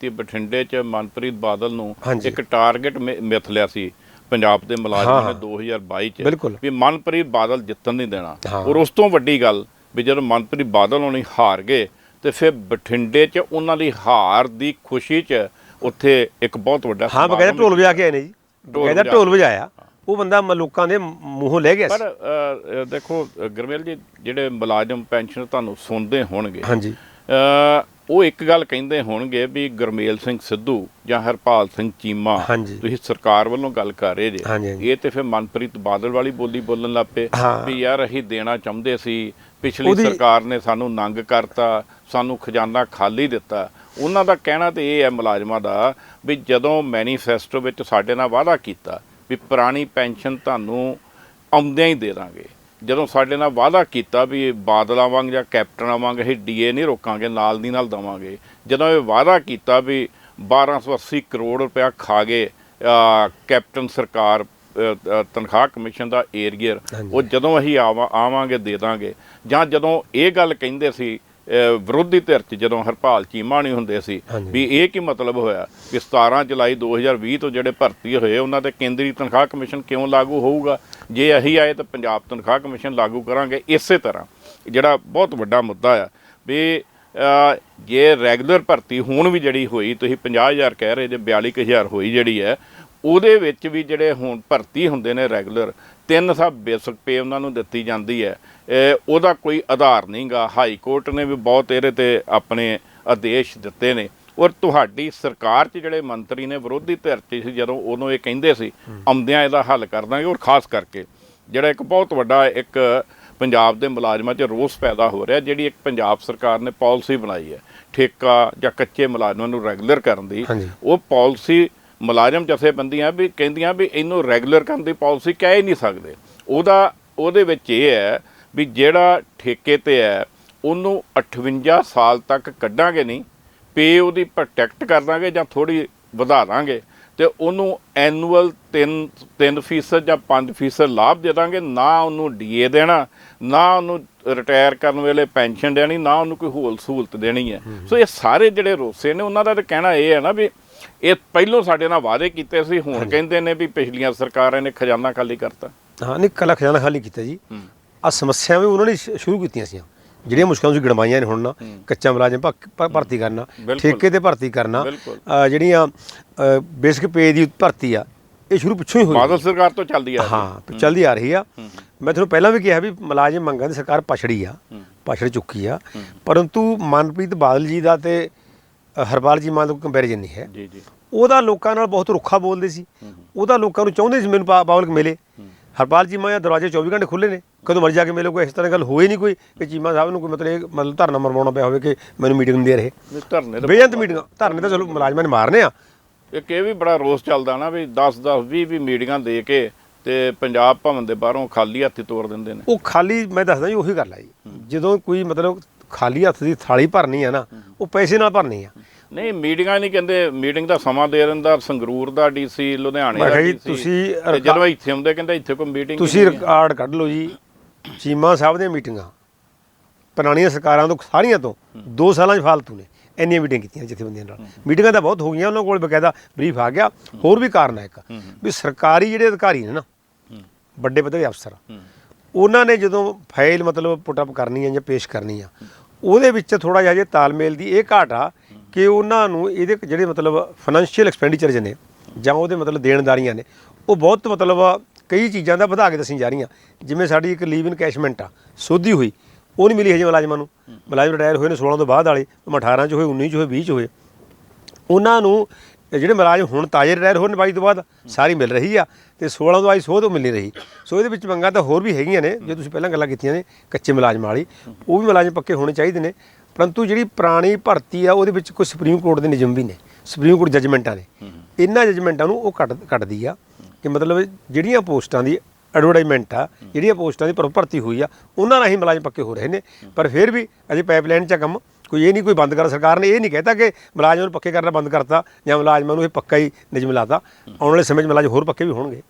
ਤੇ ਬਠਿੰਡੇ 'ਚ ਮਨਪ੍ਰੀਤ ਬਾਦਲ ਨੂੰ। ਇੱਕ ਟਾਰਗੇਟ ਮਿਥ ਲਿਆ ਸੀ ਪੰਜਾਬ ਦੇ ਮੁਲਾਜ਼ਮਾਂ ਨੇ 2022 'ਚ। ਵੀ ਮਨਪ੍ਰੀਤ ਬਾਦਲ ਜਿੱਤਣ ਨਹੀਂ ਦੇਣਾ। ਔਰ ਉਸ ਤੋਂ ਵੱਡੀ ਗੱਲ ਵੀ ਜਦੋਂ ਮਨਪ੍ਰੀਤ ਬਾਦਲ ਹੋਣੀ ਹਾਰ ਗਏ ਤੇ ਫਿਰ ਬਠਿੰਡੇ 'ਚ ਉਹਨਾਂ ਦੀ ਹਾਰ ਦੀ ਖੁਸ਼ੀ 'ਚ ਉੱਥੇ ਇੱਕ ਬਹੁਤ ਵੱਡਾ ਹਾਂ ਸਮਾਗਮ ਢੋਲ ਵਜਾ ਕੇ ਆਏ ਨੇ ਜੀ। ਢੋਲ ਵਜਾਇਆ। ਉਹ ਬੰਦਾ ਲੋਕਾਂ ਦੇ ਮੂੰਹੋਂ ਲੈ ਗਿਆ ਪਰ ਦੇਖੋ ਗੁਰਮੇਲ ਜੀ ਜਿਹੜੇ ਮੁਲਾਜ਼ਮ ਪੈਨਸ਼ਨ ਤੁਹਾਨੂੰ ਸੁਣਦੇ ਹੋਣਗੇ ਹਾਂਜੀ। ਉਹ ਇੱਕ ਗੱਲ ਕਹਿੰਦੇ ਹੋਣਗੇ ਵੀ ਗੁਰਮੇਲ ਸਿੰਘ ਸਿੱਧੂ ਜਾਂ ਹਰਪਾਲ ਸਿੰਘ ਚੀਮਾ। ਤੁਸੀਂ ਸਰਕਾਰ ਵੱਲੋਂ ਗੱਲ ਕਰ ਰਹੇ ਜੇ। ਇਹ ਤੇ ਫਿਰ ਮਨਪ੍ਰੀਤ ਬਾਦਲ ਵਾਲੀ ਬੋਲੀ ਬੋਲਣ ਲੱਗ ਪਏ। ਵੀ ਯਾਰ ਅਸੀਂ ਦੇਣਾ ਚਾਹੁੰਦੇ ਸੀ ਪਿਛਲੀ ਸਰਕਾਰ ਨੇ ਸਾਨੂੰ ਨੰਗ ਕਰਤਾ ਸਾਨੂੰ ਖਜ਼ਾਨਾ ਖਾਲੀ ਦਿੱਤਾ ਉਹਨਾਂ ਦਾ ਕਹਿਣਾ ਤੇ ਇਹ ਹੈ ਮੁਲਾਜ਼ਮਾਂ ਦਾ ਵੀ ਜਦੋਂ ਮੈਨੀਫੈਸਟੋ ਵਿੱਚ ਸਾਡੇ ਨਾਲ ਵਾਅਦਾ ਕੀਤਾ ਵੀ ਪੁਰਾਣੀ ਪੈਨਸ਼ਨ ਤੁਹਾਨੂੰ ਆਉਂਦਿਆਂ ਹੀ ਦੇ ਦਾਂਗੇ ਜਦੋਂ ਸਾਡੇ ਨਾਲ ਵਾਅਦਾ ਕੀਤਾ ਵੀ ਇਹ ਬਾਦਲਾਂ ਵਾਂਗ ਜਾਂ ਕੈਪਟਨਾਂ ਵਾਂਗ ਇਹ ਡੀਏ ਨਹੀਂ ਰੋਕਾਂਗੇ ਨਾਲ ਦੀ ਨਾਲ ਦਵਾਂਗੇ ਜਦੋਂ ਇਹ ਵਾਅਦਾ ਕੀਤਾ ਵੀ 1280 ਕਰੋੜ ਰੁਪਇਆ ਖਾ ਗਏ ਕੈਪਟਨ ਸਰਕਾਰ ਤਨਖਾਹ ਕਮਿਸ਼ਨ ਦਾ ਏਰੀਅਰ। ਉਹ ਜਦੋਂ ਅਸੀਂ ਆਵਾਂ- ਆਵਾਂਗੇ ਦੇ ਦਾਂਗੇ ਜਾਂ ਜਦੋਂ ਇਹ ਗੱਲ ਕਹਿੰਦੇ ਸੀ ਵਿਰੋਧੀ ਧਿਰ 'ਚ ਜਦੋਂ ਹਰਪਾਲ ਚੀਮਾ ਨਹੀਂ ਹੁੰਦੇ ਸੀ। ਵੀ ਇਹ ਕੀ ਮਤਲਬ ਹੋਇਆ ਕਿ 17 ਜੁਲਾਈ 2020 ਤੋਂ ਜਿਹੜੇ ਭਰਤੀ ਹੋਏ ਉਹਨਾਂ ਤੇ ਕੇਂਦਰੀ ਤਨਖਾਹ ਕਮਿਸ਼ਨ ਕਿਉਂ ਲਾਗੂ ਹੋਊਗਾ ਜੇ ਅਸੀਂ ਆਏ ਤਾਂ ਪੰਜਾਬ ਤਨਖਾਹ ਕਮਿਸ਼ਨ ਲਾਗੂ ਕਰਾਂਗੇ ਇਸੇ ਤਰ੍ਹਾਂ ਜਿਹੜਾ ਬਹੁਤ ਵੱਡਾ ਮੁੱਦਾ ਆ ਵੀ ਜੇ ਰੈਗੂਲਰ ਭਰਤੀ ਹੁਣ ਵੀ ਜਿਹੜੀ ਹੋਈ ਤੁਸੀਂ 50000 ਕਹਿ ਰਹੇ ਜੇ 42000 ਹੋਈ ਜਿਹੜੀ ਹੈ ਉਹਦੇ ਵਿੱਚ ਵੀ ਜਿਹੜੇ ਹੁਣ ਭਰਤੀ ਹੁੰਦੇ ਨੇ ਰੈਗੂਲਰ ਤਿੰਨ ਸੌ ਬੇਸਿਕ ਪੇ ਉਹਨਾਂ ਨੂੰ ਦਿੱਤੀ ਜਾਂਦੀ ਹੈ। ਇਹ ਉਹਦਾ ਕੋਈ ਆਧਾਰ ਨਹੀਂਗਾ। ਹਾਈ ਕੋਰਟ ਨੇ ਵੀ ਬਹੁਤ ਇਹਦੇ ਤੇ ਆਪਣੇ ਆਦੇਸ਼ ਦਿੱਤੇ ਨੇ। ਔਰ ਤੁਹਾਡੀ ਸਰਕਾਰ 'ਚ ਜਿਹੜੇ ਮੰਤਰੀ ਨੇ ਵਿਰੋਧੀ ਧਿਰ 'ਚ ਸੀ ਜਦੋਂ ਉਦੋਂ ਇਹ ਕਹਿੰਦੇ ਸੀ ਆਉਂਦਿਆਂ ਇਹਦਾ ਹੱਲ ਕਰ ਦਾਂਗੇ। ਔਰ ਖਾਸ ਕਰਕੇ ਜਿਹੜਾ ਇੱਕ ਬਹੁਤ ਵੱਡਾ ਇੱਕ ਪੰਜਾਬ ਦੇ ਮੁਲਾਜ਼ਮਾਂ 'ਚ ਰੋਸ ਪੈਦਾ ਹੋ ਰਿਹਾ ਜਿਹੜੀ ਇੱਕ ਪੰਜਾਬ ਸਰਕਾਰ ਨੇ ਪਾਲਿਸੀ ਬਣਾਈ ਹੈ। ਠੇਕਾ ਜਾਂ ਕੱਚੇ ਮੁਲਾਜ਼ਮਾਂ ਨੂੰ ਰੈਗੂਲਰ ਕਰਨ ਦੀ। ਉਹ ਪਾਲਿਸੀ ਮੁਲਾਜ਼ਮ ਜਥੇਬੰਦੀਆਂ ਵੀ ਕਹਿੰਦੀਆਂ ਵੀ ਇਹਨੂੰ ਰੈਗੂਲਰ ਕਰਨ ਦੀ ਪਾਲਿਸੀ ਕਹਿ ਹੀ ਨਹੀਂ ਸਕਦੇ। ਉਹਦਾ ਉਹਦੇ ਵਿੱਚ ਇਹ ਹੈ ਵੀ ਜਿਹੜਾ ਠੇਕੇ ਤੇ ਹੈ ਉਹਨੂੰ 58 ਸਾਲ ਤੱਕ ਕੱਢਾਂਗੇ ਨਹੀਂ ਪੇ ਉਹਦੀ ਪ੍ਰੋਟੈਕਟ ਕਰ ਦਾਂਗੇ ਜਾਂ ਥੋੜੀ ਵਧਾ ਦਾਂਗੇ ਤੇ ਉਹਨੂੰ ਐਨੂਅਲ 3 3% ਜਾਂ 5% ਲਾਭ ਦੇ ਦਾਂਗੇ ਨਾ ਉਹਨੂੰ ਡੀਏ ਦੇਣਾ ਨਾ ਉਹਨੂੰ ਰਿਟਾਇਰ ਕਰਨ ਵੇਲੇ ਪੈਨਸ਼ਨ ਦੇਣੀ ਨਾ ਉਹਨੂੰ ਕੋਈ ਹੋਰ ਸਹੂਲਤ ਦੇਣੀ ਹੈ। ਸੋ ਇਹ ਸਾਰੇ ਜਿਹੜੇ ਰੋਸੇ ਨੇ ਉਹਨਾਂ ਦਾ ਤਾਂ ਕਹਿਣਾ ਇਹ ਹੈ ਨਾ ਵੀ ਇਹ ਪਹਿਲੋਂ ਸਾਡੇ ਨਾਲ ਵਾਅਦੇ ਕੀਤੇ ਸੀ ਹੁਣ ਕਹਿੰਦੇ ਨੇ ਵੀ ਪਿਛਲੀਆਂ ਸਰਕਾਰਾਂ ਨੇ ਖਜ਼ਾਨਾ ਖਾਲੀ ਕਰਤਾ। ਹਾਂ ਨਹੀਂ ਕੱਲਾ ਖਜ਼ਾਨਾ ਖਾਲੀ ਕੀਤਾ ਜੀ। ਆ ਸਮੱਸਿਆ ਵੀ ਉਹਨਾਂ ਨੇ ਸ਼ੁਰੂ ਕੀਤੀਆਂ ਸੀ ਜਿਹੜੀਆਂ ਮੁਸ਼ਕਲਾਂ ਤੁਸੀਂ ਗਿਣਵਾਈਆਂ ਨੇ ਹੁਣ ਨਾ ਕੱਚਾ ਮੁਲਾਜ਼ਮ ਭਰ- ਭਰ- ਭਰਤੀ ਕਰਨਾ। ਠੇਕੇ ਤੇ ਭਰਤੀ ਕਰਨਾ ਜਿਹੜੀਆਂ ਬੇਸਿਕ ਪੇ ਦੀ ਭਰਤੀ ਆ ਇਹ ਸ਼ੁਰੂ ਪਿੱਛੋਂ ਹੀ ਹੋਈ। ਬਾਦਲ ਸਰਕਾਰ ਤੋਂ ਚੱਲਦੀ ਆ। ਹਾਂ ਚੱਲਦੀ ਆ ਰਹੀ ਆ। ਮੈਂ ਤੁਹਾਨੂੰ ਪਹਿਲਾਂ ਵੀ ਕਿਹਾ ਵੀ ਮੁਲਾਜ਼ਮ ਮੰਗਾਂ ਦੀ ਸਰਕਾਰ ਪਛੜੀ ਆ ਪਛੜ ਚੁੱਕੀ ਆ। ਪਰੰਤੂ ਮਨਪ੍ਰੀਤ ਬਾਦਲ ਜੀ ਦਾ ਤੇ ਹਰਪਾਲ ਜੀ ਮਾਨ ਦਾ ਕੰਪੈਰੀਜ਼ਨ ਨਹੀਂ ਹੈ। ਜੀ ਜੀ। ਉਹਦਾ ਲੋਕਾਂ ਨਾਲ ਬਹੁਤ ਰੁੱਖਾ ਬੋਲਦੇ ਸੀ। ਉਹਦਾ ਲੋਕਾਂ ਨੂੰ ਚਾਹੁੰਦੇ ਸੀ ਮੈਨੂੰ ਪਾ- ਪਾਵਲ ਮਿਲੇ। ਹਰਪਾਲ ਚੀਮਾ ਦੇ ਦਰਵਾਜ਼ੇ 24 ਘੰਟੇ ਖੁੱਲੇ ਨੇ। ਕਦੋਂ ਮਰਜ਼ੀ ਜਾ ਕੇ ਮਿਲੋ ਕੋਈ ਇਸ ਤਰ੍ਹਾਂ ਦੀ ਗੱਲ ਹੋਈ ਨਹੀਂ ਕੋਈ ਕਿ ਚੀਮਾ ਸਾਹਿਬ ਨੂੰ ਕੋਈ ਮਤਲਬ ਮਤਲਬ ਧਰਨਾ ਮਰਵਾਉਣਾ ਪਿਆ ਹੋਵੇ ਕਿ ਮੈਨੂੰ ਮੀਟਿੰਗ ਦੇ ਰਹੇ। ਧਰਨੇ ਤੇ ਬੇਅੰਤ ਮੀਟਿੰਗ ਧਰਨੇ ਤਾਂ ਚਲੋ ਮੁਲਾਜ਼ਮਾਂ ਨੇ ਮਾਰਨੇ ਆ। ਇੱਕ ਇਹ ਵੀ ਬੜਾ ਰੋਸ ਚੱਲਦਾ ਨਾ ਵੀ 10 10 20 20 ਮੀਟਿੰਗਾਂ ਦੇ ਕੇ ਤੇ ਪੰਜਾਬ ਭਵਨ ਦੇ ਬਾਹਰੋਂ ਖਾਲੀ ਹੱਥੀ ਤੋੜ ਦਿੰਦੇ ਨੇ। ਉਹ ਖਾਲੀ ਮੈਂ ਦੱਸਦਾ ਜੀ ਉਹੀ ਗੱਲ ਆ ਜੀ। ਜਦੋਂ ਕੋਈ ਮਤਲਬ ਖਾਲੀ ਹੱਥ ਦੀ ਥਾਲੀ ਭਰਨੀ ਆ ਨਾ ਉਹ ਪੈਸੇ ਨਾਲ ਭਰਨੀ ਆ। ਨਹੀਂ ਮੀਟਿੰਗਾਂ ਨਹੀਂ ਕਹਿੰਦੇ ਮੀਟਿੰਗ ਦਾ ਸਮਾਂ ਦੇ ਦਿੰਦਾ ਸੰਗਰੂਰ ਦਾ ਡੀਸੀ ਲੁਧਿਆਣੇ ਮੈਂ ਦਾ ਕਿਹਾ ਜੀ, DC, ਤੁਸੀਂ ਤੇ ਜਦੋਂ ਇੱਥੇ ਆਉਂਦੇ ਕਹਿੰਦੇ ਇੱਥੇ ਕੋਈ ਮੀਟਿੰਗ ਤੁਸੀਂ ਰਿਕਾਰਡ ਕੱਢ ਲਓ ਜੀ ਚੀਮਾ ਸਾਹਿਬ ਦੀਆਂ ਮੀਟਿੰਗਾਂ। ਪੁਰਾਣੀਆਂ ਸਰਕਾਰਾਂ ਤੋਂ ਸਾਰੀਆਂ ਤੋਂ 2 ਸਾਲਾਂ 'ਚ ਫਾਲਤੂ ਨੇ ਇੰਨੀਆਂ ਮੀਟਿੰਗ ਕੀਤੀਆਂ ਜਥੇਬੰਦੀਆਂ ਨਾਲ। ਮੀਟਿੰਗਾਂ ਤਾਂ ਬਹੁਤ ਹੋ ਗਈਆਂ ਉਹਨਾਂ ਕੋਲ ਬਕਾਇਦਾ ਬਰੀਫ ਆ ਗਿਆ। ਹੋਰ ਵੀ ਕਾਰਨ ਹੈ ਇੱਕ ਵੀ ਸਰਕਾਰੀ ਜਿਹੜੇ ਅਧਿਕਾਰੀ ਨੇ ਨਾ ਵੱਡੇ ਪੱਧਰ ਅਫਸਰ ਉਹਨਾਂ ਨੇ ਜਦੋਂ ਫਾਈਲ ਮਤਲਬ ਪੁੱਟ ਅਪ ਕਰਨੀ ਹੈ ਜਾਂ ਪੇਸ਼ ਕਰਨੀ ਆ ਉਹਦੇ ਵਿੱਚ ਥੋੜਾ ਜਿਹਾ ਜੇ ਤਾਲਮੇਲ ਦੀ ਇਹ ਘਾਟ ਆ ਕਿ ਉਹਨਾਂ ਨੂੰ ਇਹਦੇ ਜਿਹੜੇ ਮਤਲਬ ਫਾਈਨੈਂਸ਼ੀਅਲ ਐਕਸਪੈਂਡੀਚਰਸ ਨੇ ਜਾਂ ਉਹਦੇ ਮਤਲਬ ਦੇਣਦਾਰੀਆਂ ਨੇ, ਉਹ ਬਹੁਤ ਮਤਲਬ ਕਈ ਚੀਜ਼ਾਂ ਦਾ ਵਧਾ ਕੇ ਦੱਸੀ ਜਾ ਰਹੀਆਂ। ਜਿਵੇਂ ਸਾਡੀ ਇੱਕ ਲੀਵ ਇਨ ਕੈਸ਼ਮੈਂਟ ਆ, ਸੋਧੀ ਹੋਈ, ਉਹ ਨਹੀਂ ਮਿਲੀ ਹਜੇ ਮੁਲਾਜ਼ਮਾਂ ਨੂੰ। ਮੁਲਾਜ਼ਮ ਰਿਟਾਇਰ ਹੋਏ ਨੇ 16 ਤੋਂ ਬਾਅਦ ਵਾਲੇ ਭਾਵੇਂ 18 ਚ ਹੋਏ 19 ਚ ਹੋਏ 20 ਚ ਹੋਏ। ਉਹਨਾਂ ਨੂੰ ਜਿਹੜੇ ਮੁਲਾਜ਼ਮ ਹੁਣ ਤਾਜ਼ੇ ਰਿਟਾਇਰ ਹੋਣ 22 ਤੋਂ ਬਾਅਦ, ਸਾਰੀ ਮਿਲ ਰਹੀ ਆ ਤੇ 16 ਤੋਂ ਆਈ ਸੋਧ ਉਹ ਮਿਲ ਨਹੀਂ ਰਹੀ। ਸੋ ਇਹਦੇ ਵਿੱਚ ਮੰਗਾਂ ਤਾਂ ਹੋਰ ਵੀ ਹੈਗੀਆਂ ਨੇ, ਜੇ ਤੁਸੀਂ ਪਹਿਲਾਂ ਗੱਲਾਂ ਕੀਤੀਆਂ ਨੇ ਕੱਚੇ ਮੁਲਾਜ਼ਮਾਂ ਵਾਲੀ, ਉਹ ਵੀ ਮੁਲਾਜ਼ਮ ਪੱਕੇ ਹੋਣੇ ਚਾਹੀਦੇ ਨੇ। ਪਰੰਤੂ ਜਿਹੜੀ ਪੁਰਾਣੀ ਭਰਤੀ ਆ ਉਹਦੇ ਵਿੱਚ ਕੁਝ ਸੁਪਰੀਮ ਕੋਰਟ ਦੇ ਨਿਯਮ ਵੀ ਨੇ। ਸੁਪਰੀਮ ਕੋਰਟ ਜੱਜਮੈਂਟਾਂ ਨੇ ਇਹਨਾਂ ਜੱਜਮੈਂਟਾਂ ਨੂੰ ਉਹ ਕੱਟ ਕੱਟਦੀ ਆ ਕਿ ਮਤਲਬ ਜਿਹੜੀਆਂ ਪੋਸਟਾਂ ਦੀ ਐਡਵਰਟਾਈਜ਼ਮੈਂਟ ਆ ਜਿਹੜੀਆਂ ਪੋਸਟਾਂ ਦੀ ਭਰ- ਭਰਤੀ ਹੋਈ ਆ ਉਹਨਾਂ ਨਾਲ ਹੀ ਮੁਲਾਜ਼ਮ ਪੱਕੇ ਹੋ ਰਹੇ ਨੇ। ਪਰ ਫਿਰ ਵੀ ਅਜੇ ਪਾਈਪਲਾਈਨ 'ਚ ਕੰਮ ਕੋਈ ਇਹ ਨਹੀਂ ਕੋਈ ਬੰਦ ਕਰ ਸਰਕਾਰ ਨੇ ਇਹ ਨਹੀਂ ਕਹਿਤਾ ਕਿ ਮੁਲਾਜ਼ਮਾਂ ਨੂੰ ਪੱਕੇ ਕਰਨਾ ਬੰਦ ਕਰਤਾ ਜਾਂ ਮੁਲਾਜ਼ਮਾਂ ਨੂੰ ਇਹ ਪੱਕਾ ਹੀ ਨਿਯਮ ਲਾਤਾ। ਆਉਣ ਵਾਲੇ ਸਮੇਂ 'ਚ ਮੁਲਾਜ਼ਮ ਹੋਰ ਪੱਕੇ ਵੀ ਹੋਣਗੇ।